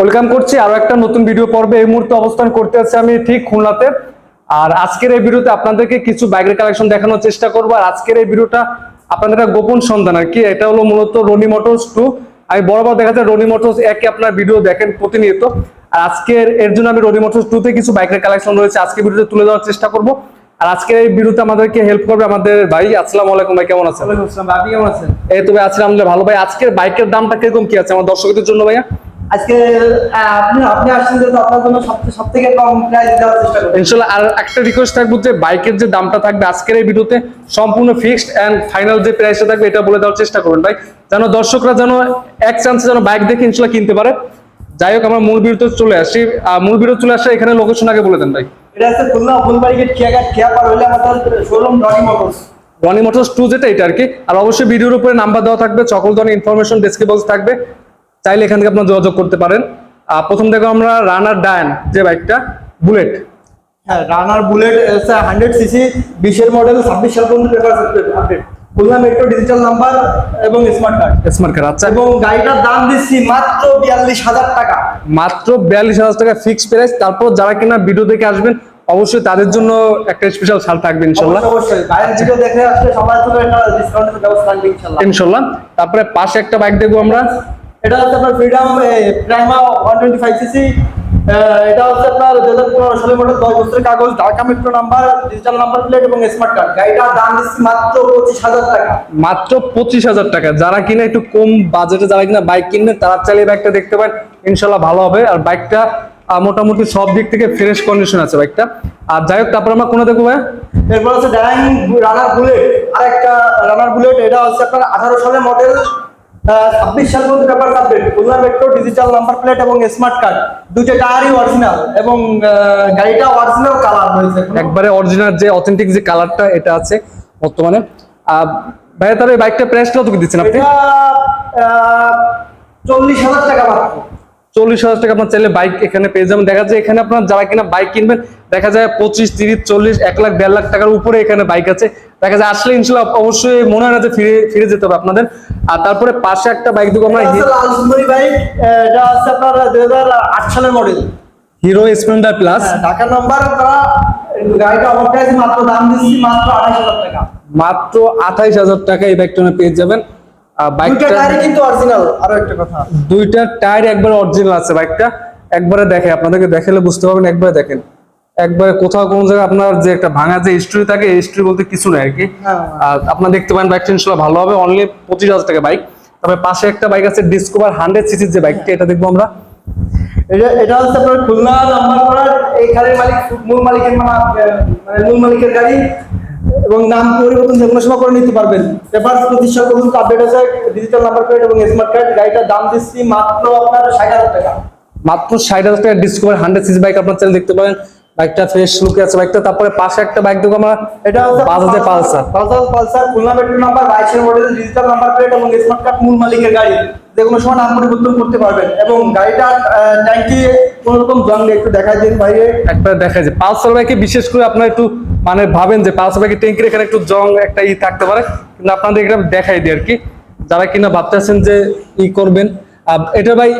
Welcome করছি আরও একটা নতুন ভিডিও পর্বে। এই মুহূর্তে অবস্থান করতে আছি আমি ঠিক খুলনাতে। আর আজকের এই ভিডিওতে আপনাদেরকে কিছু বাইকের কালেকশন দেখানোর চেষ্টা করব। আর আজকের এই ভিডিওটা আপনাদের একটা গোপন সন্ধান আর কি এটা হলো মূলত রনি মোটরস টু আমি বরাবর দেখা যায় রনি মোটরস একে আপনার ভিডিও দেখেন প্রতিনিয়ত। আর আজকের এর জন্য আমি রনি মোটরস টু তে কিছু বাইকের কালেকশন রয়েছে। আজকে ভিডিওতে তুলে দেওয়ার চেষ্টা করব। আর আজকের এই ভিডিওতে আমাদেরকে হেল্প করবে আমাদের ভাই। আসসালামু আলাইকুম ভাই কেমন আছেন? আপনি কেমন আছেন? এই তো ভাই আলহামদুলিল্লাহ ভালো ভাই আজকের বাইকের দামটা কীরকম কি আছে? আমার দর্শকদের জন্য ভাইয়া। আজকে আহ, আপনি আপনি আসছেন যেহেতু আপনার জন্য সবচেয়ে সব থেকে কম প্রাইস দেওয়ার চেষ্টা করব ইনশাল্লাহ আর একটা রিকোয়েস্ট থাকব যে বাইকের যে দামটা থাকবে আজকের এই ভিডিওতে সম্পূর্ণ ফিক্সড এন্ড ফাইনাল যে প্রাইসটা থাকবে এটা বলে দেওয়ার চেষ্টা করবেন। ভাই যেন দর্শকরা যেন এক চান্সে যেন বাইক দেখে কিনতে পারে। যাই হোক আমরা মূল চলে আসি। মূল চলে আসে এখানে লোকেশন আগে বলে দেন ভাই। এটা হচ্ছে খুলনা ফুলবাড়ি গেট খেয়াঘাট খেয়া হইলে আমাদের শোরুম ডনি মোটরস রনি মোটরস টু যেটা এটা আর কি। আর অবশ্যই ভিডিওর উপরে নাম্বার দেওয়া থাকবে সকল ধরনের ইনফরমেশন ডেসক্রিপশন থাকবে। চাইলে এখান থেকে আপনারা যোগাযোগ করতে পারেন। প্রথম দেখো আমরা রানার ডায়ন যে বাইকটা বুলেট হ্যাঁ রানার বুলেট হান্ড্রেড সিসি বিশের মডেল ছাব্বিশ সাল পর্যন্ত paper update Khulna metro digital number এবং স্মার্ট কার্ড স্মার্ট কার্ড আচ্ছা। এবং গাড়িটার দাম দিচ্ছি মাত্র বিয়াল্লিশ হাজার টাকা। মাত্র বিয়াল্লিশ হাজার টাকা ফিক্স প্রাইস তারপর যারা কিনা ভিডিও দেখে আসবেন অবশ্যই তাদের জন্য একটা স্পেশাল ছাড় থাকবে ইনশাল্লাহ। অবশ্যই অবশ্যই। ভিডিও দেখে আসলে সবার জন্য একটা ডিসকাউন্টের ব্যবস্থা থাকবে ইনশাল্লাহ। ইনশাল্লাহ। তারপরে পাশে একটা বাইক দেখব আমরা। এটা হচ্ছে আপনার Freedom Prima one twenty five CC এটা হচ্ছে আপনার দু হাজার পনেরো সালের মডেল দশ বছরের কাগজ Dhaka metro number digital number plate এবং স্মার্ট কার্ড গাড়িটার দাম দিচ্ছি মাত্র পঁচিশ হাজার টাকা। মাত্র পঁচিশ হাজার টাকা। যারা কিনা একটু কম বাজেটে যারা কিনা বাইক কিনবে তারা চাইলে এই বাইকটা দেখতে পারেন। ইনশাল্লাহ ভালো হবে। আর বাইকটা মোটামুটি সব দিক থেকে ফ্রেশ কন্ডিশন আছে বাইকটা আর যাই হোক তারপর আমরা কোনো দেখব ভাই এরপর হচ্ছে ডাইং রানার বুলেট আর একটা রানার বুলেট এটা হচ্ছে আপনার আঠারো সালের মডেল। ছাব্বিশ সাল পর্যন্ত paper update Khulna metro digital number plate এবং স্মার্ট কার্ড দুইটা টায়ারই অরিজিনাল এবং গাড়িটা অরিজিনাল কালার হয়েছে একবারে অরিজিনাল যে অথেন্টিক যে কালারটা এটা আছে বর্তমানে। ভাইয়া তাহলে বাইকটা প্রাইসটা কত দিচ্ছেন আপনি? চল্লিশ হাজার টাকা মাত্র। চল্লিশ হাজার টাকা আপনার চাইলে বাইক এখানে পেয়ে যাবেন। দেখা যায় এখানে আপনার যারা কিনা বাইক কিনবেন দেখা যায় পঁচিশ তিরিশ চল্লিশ এক লাখ দেড় লাখ টাকার উপরে এখানে বাইক আছে। দেখা যায় আসলে ইনশাল্লাহ অবশ্যই মনে হয় না যে ফিরে ফিরে যেতে হবে আপনাদের। আর তারপরে পাশে একটা বাইক দেখব আমরা বাইক এটা হচ্ছে আপনার দুই হাজার আট সালের model Hero Splendor plus Dhaka number আপনারা গাড়িটা অফার প্রাইস মাত্র দাম দিচ্ছি মাত্র আড়াইশ হাজার টাকা। মাত্র আঠাইশ হাজার টাকা এই বাইকটা পেয়ে যাবেন। বাইকটা টায়ারই কিন্তু অরিজিনাল আরও একটা কথা। দুইটা টায়ার একবার অরিজিনাল আছে বাইকটা একবারে দেখে আপনাদেরকে দেখালে বুঝতে পারবেন একবারে দেখেন। একবারে কোথাও কোন জায়গায় আপনার যে একটা ভাঙা যে হিস্ট্রি থাকে হিস্ট্রি বলতে কিছু নাই আর কি। হ্যাঁ। আর আপনার দেখতে পারেন বাইকটা ইনশাল্লাহ ভালো হবে অনলি পঁচিশ হাজার টাকা বাইক তারপরে পাশে একটা বাইক আছে ডিসকভার হান্ড্রেড সিসির যে বাইকটা এটা দেখব আমরা। এটা এটা হচ্ছে আপনার খুলনা নাম্বার করার এই গাড়ির মালিক মূল মালিকের মানে মূল মালিকের গাড়ি। এবং নাম পরিবর্তন যে কোনো সময় করে নিতে পারবেন। পেপার পঁচিশ পর্যন্ত আপডেট আছে ডিজিটাল নাম্বার প্লেট এবং স্মার্ট কার্ড গাড়িটার দাম দিচ্ছি মাত্র আপনার ষাট হাজার টাকা। মাত্র ষাট হাজার টাকা ডিসকভার হান্ড্রেড সিসি বাইক আপনার চাইলে দেখতে পারেন। বাইকটা ফ্রেশ লুকে আছে বাইকটা তারপরে পাশে একটা বাইক দেখব আমরা এটা বাজাজের Pulsar Pulsar. Pulsar Khulna metro number বাইশের মডেল ডিজিটাল নাম্বার প্লেট এবং স্মার্ট কার্ড মূল মালিকের গাড়ি। যে কোনো সময় নাম পরিবর্তন করতে পারবেন। এবং গাড়িটার ট্যাঙ্কি কোনো রকম জং একটু দেখাই দিন বাইরে। একবার দেখা যায় পালসার বাইকে বিশেষ করে আপনারা একটু মানে ভাবেন যে পালসার বাইকে ট্যাঙ্কির এখানে একটু জং একটা ই থাকতে পারে কিন্তু আপনাদের এটা দেখাই দিই আর কি। যারা কিনা ভাবতেছেন যে ই করবেন এটা ভাই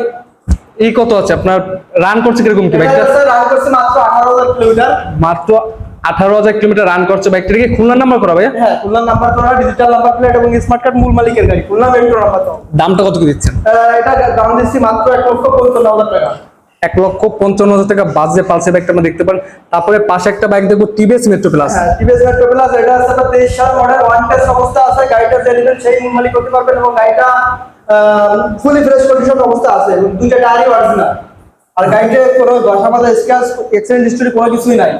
ই কত আছে? আপনার রান করছে কীরকম কি বাইকটা রান করছে মাত্র আঠারো হাজার কিলোমিটার মাত্র আঠারো হাজার কিলোমিটার রান করছে বাইকটা কি খুলনা নাম্বার করা ভাই হ্যাঁ খুলনা নাম্বার করা ডিজিটাল নাম্বার প্লেট এবং স্মার্ট কার্ড মূল মালিকের গাড়ি। খুলনা মেট্রো নাম্বার দামটা কত কি দিচ্ছেন? এটা দাম দিচ্ছি মাত্র এক লক্ষ পঞ্চান্ন হাজার টাকা। এক লক্ষ পঞ্চান্ন হাজার টাকা বাজে পালসে বাইকটা আমরা দেখতে পারেন তারপরে পাশে একটা বাইক দেখব টিভিএস মেট্রো প্লাস হ্যাঁ টিভিএস মেট্রো প্লাস এটা আপনার তেইশ সাল মডেল ওয়ান টেস্ট অবস্থা আছে গাড়িটা যে সেই মূল মালিক করতে পারবেন এবং গাড়িটা ফুলি ফ্রেশ কন্ডিশন অবস্থা আছে দুইটা টায়ারই অরিজিনাল আর গাড়িতে কোনো দশা পাতা স্ক্র্যাচ এক্সিডেন্ট হিস্টরি কোনো কিছুই নাই।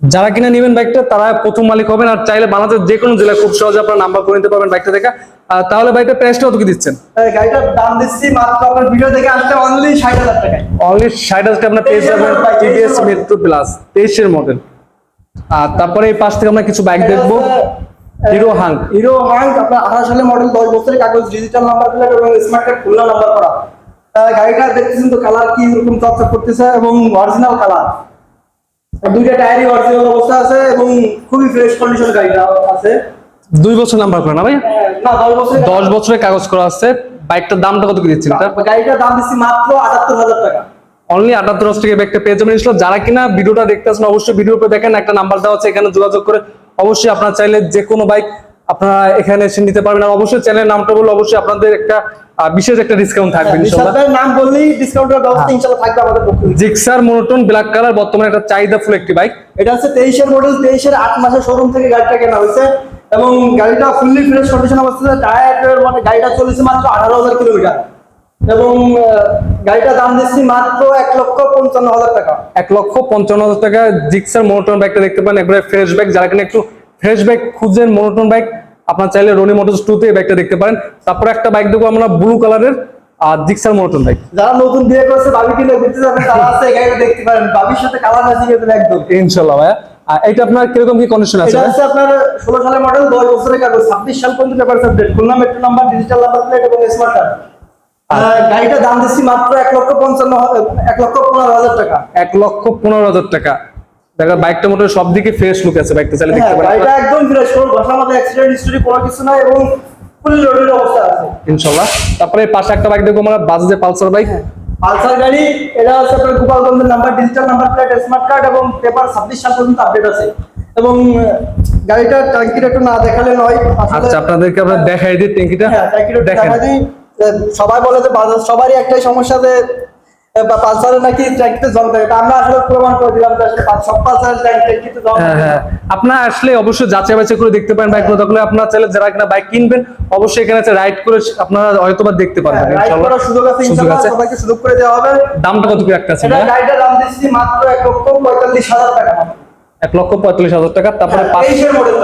যারা কিনা নেবেন বাইকটা তারা প্রথম মালিক হবেন আর চাইলে বাংলাদেশের যে কোনো জেলায় খুব সহজে আপনার নাম্বার করে নিতে পারবেন বাইকটা দেখা। তাহলে বাইকটা প্রাইসটা কত কি দিচ্ছেন? গাড়িটার দাম দিচ্ছি মাত্র আপনার ভিডিও দেখে আসলে অনলি ষাট হাজার টাকায়। অনলি ষাট হাজার টাকা আপনার পেয়ে যাবেন টিভিএস মেট্রো প্লাস তেইশের মডেল আর তারপরে এই পাশ থেকে আমরা কিছু বাইক দেখব। হিরো হাঙ্ক হিরো হাঙ্ক আপনার সালের মডেল দশ বছরের কাগজ ডিজিটাল নাম্বার প্লেট এবং স্মার্ট কার্ড খুলনা নাম্বার করা। গাড়িটা দেখতেছেন তো কালার কি এরকম চকচক করতেছে এবং অরিজিনাল কালার দুইটা টায়ারই অরিজিনাল অবস্থা আছে এবং খুবই ফ্রেশ কন্ডিশন গাড়িটা আছে। দুই বছর নাম্বার করে না ভাই না দশ বছর দশ বছরের কাগজ করা আছে। বাইকটার দামটা কত কি দিচ্ছেন গাড়িটার দাম দিচ্ছি মাত্র আটাত্তর হাজার টাকা। অনলি আটাত্তর হাজার টাকা ব্যাগটা পেয়ে যাবেন। ইনশাল্লাহ যারা কিনা ভিডিওটা দেখতেছেন অবশ্যই ভিডিও উপরে দেখেন একটা নাম্বার দেওয়া আছে এখানে যোগাযোগ করে অবশ্যই আপনারা চাইলে যে কোনো বাইক আপনারা এখানে এসে নিতে পারবেন। আর অবশ্যই চ্যানেলের নামটা বলে অবশ্যই আপনাদের একটা বিশেষ একটা ডিসকাউন্ট থাকবে নিশাদ ইনশাল্লাহ। নাম বললেই ডিসকাউন্টের ব্যবস্থা ইনশাল্লাহ থাকবে আমাদের পক্ষ থেকে। জিক্সার মোনোটোন ব্ল্যাক কালার বর্তমানে একটা চাহিদা ফুল একটি বাইক এটা হচ্ছে তেইশের মডেল তেইশের আট মাসের শোরুম থেকে গাড়িটা কেনা হয়েছে। এবং গাড়িটা ফুললি ফ্রেশ কন্ডিশন অবস্থাতে টায়ার মানে গাড়িটা চলেছে মাত্র আঠারো হাজার কিলোমিটার এবং গাড়িটা দাম দিচ্ছি মাত্র এক লক্ষ পঞ্চান্ন হাজার টাকা। এক লক্ষ পঞ্চান্ন হাজার টাকা জিক্সার মোনোটোন বাইকটা দেখতে পান একবারে ফ্রেশ বাইক যারা কিনা একটু ফ্রেশ বাইক খুঁজছেন মোনোটোন বাইক আপনার চাইলে রনি মোটরস টু তে এই বাইকটা দেখতে পারেন। তারপরে একটা বাইক দেখব আমরা ব্লু কালারের আর জিক্সার বাইক যারা নতুন বিয়ে করছে ভাবি কিনে ঘুরতে যাবেন তারা আছে এই গাড়িটা দেখতে পারেন। ভাবির সাথে কালার ম্যাচিং এদের একদম। ইনশাল্লাহ ভাইয়া। আর এটা আপনার কীরকম কি কন্ডিশন আছে এটা? আপনার ষোলো সালের মডেল দশ বছরের কাগজ ছাব্বিশ সাল পর্যন্ত paper subject. Khulna metro number digital number plate এবং স্মার্ট কার্ড গাড়িটা দাম দিচ্ছি মাত্র এক লক্ষ পঞ্চান্ন এক লক্ষ পনেরো হাজার টাকা। এক লক্ষ পনেরো হাজার টাকা। দেখা বাইকটা মোটামুটি সব দিকে ফ্রেশ লুক আছে বাইকটা চাইলে হ্যাঁ, দেখতে পারেন। গাড়িটা একদম ফ্রেশ কোন বসার মধ্যে অ্যাক্সিডেন্ট হিস্টরি কোনো কিছু নাই এবং ফুল লোডেড অবস্থা আছে। ইনশাল্লাহ। তারপরে পাশে একটা বাইক দেখব আমরা বাজাজের পালসার বাইক। পালসার গাড়ি এটা হচ্ছে আপনার গোপালগঞ্জের number digital number plate smart card এবং পেপার ছাব্বিশ সাল পর্যন্ত আপডেট আছে। এবং আহ, গাড়িটার ট্যাঙ্কিটা একটু না দেখালে নয়। আচ্ছা আপনাদেরকে আমরা দেখাই দিই ট্যাঙ্কিটা হ্যাঁ ট্যাঙ্কিটা একটু দেখেন। দেখা দিই। সবাই বলে যে সবারই একটাই সমস্যা যে নাকি ট্যাঙ্কিতে জল থাকে। আমরা আসলে প্রমাণ করে দিলাম যে আসলে সব পালসারের ট্যাঙ্কিতে জল হ্যাঁ। হ্যাঁ। আপনার আসলে অবশ্যই যাচাই বাছাই করে দেখতে পারেন বাইক আপনার চাইলে যারা কিনা বাইক কিনবেন অবশ্যই এখানে রাইড করে আপনারা হয়তো বা দেখতে পারবেন। হ্যাঁ, রাইড করার সুযোগ আছে সুযোগ ইনশাআল্লাহ আছে। সবাইকে সুযোগ করে দেওয়া হবে। দামটা কত কি রাখতে? গাড়িটার দাম দিচ্ছি মাত্র এক লক্ষ পঁয়তাল্লিশ হাজার টাকা। এক লক্ষ পঁয়তাল্লিশ হাজার টাকা। তারপরে তেইশের মডেল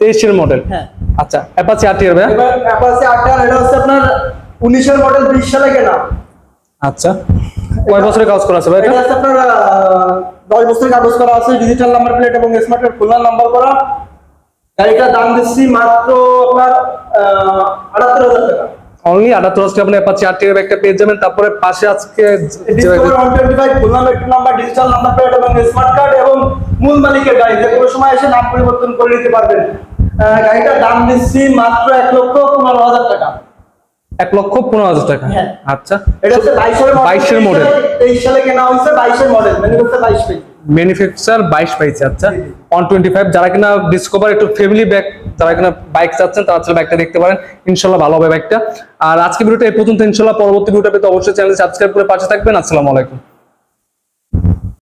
তেইশের মডেল হ্যাঁ। আচ্ছা অ্যাপাচি ভাইয়া? এবার অ্যাপাচি আটার এটা হচ্ছে আপনার উনিশের মডেল বিশ সালে কেনা। আচ্ছা। কয় বছরের কাজ করা আছে ভাই এটা? আপনার দশ বছরের কাগজ করা আছে ডিজিটাল নাম্বার প্লেট এবং স্মার্ট কার্ড খুলনা নাম্বার করা। গাড়িটার দাম দিচ্ছি মাত্র আপনার আটাত্তর হাজার টাকা। অনলি আটাত্তর হাজার টাকা আপনি অ্যাপাচি আরটিআর একটা পেয়ে যাবেন তারপরে পাশে আজকে Khulna metro number digital number plate এবং স্মার্ট কার্ড এবং মূল মালিকের গাড়ি যে কোনো সময় এসে নাম পরিবর্তন করে নিতে পারবেন। গাড়িটার দাম দিচ্ছি মাত্র এক লক্ষ পনেরো হাজার টাকা। এক লক্ষ পনেরো হাজার টাকা। হ্যাঁ। আচ্ছা। এটা হচ্ছে বাইশের মডেল 22 এর model। তেইশ সালে কেনা হয়েছে বাইশের মডেল মানে বাইশ পেজ ম্যানুফ্যাকচার বাইশ পাইছে আচ্ছা। ওয়ান টোয়েন্টি ফাইভ যারা কিনা ডিসকভার একটু ফ্যামিলি ব্যাগ যারা কিনা বাইক চাচ্ছেন তারা আসলে বাইকটা দেখতে পারেন। ইনশাল্লাহ ভালো হবে বাইকটা আর আজকে ভিডিওটা এই পর্যন্ত ইনশাল্লাহ পরবর্তী ভিডিওটা পেতে অবশ্যই চ্যানেল সাবস্ক্রাইব করে পাশে থাকবেন। আসসালামু আলাইকুম।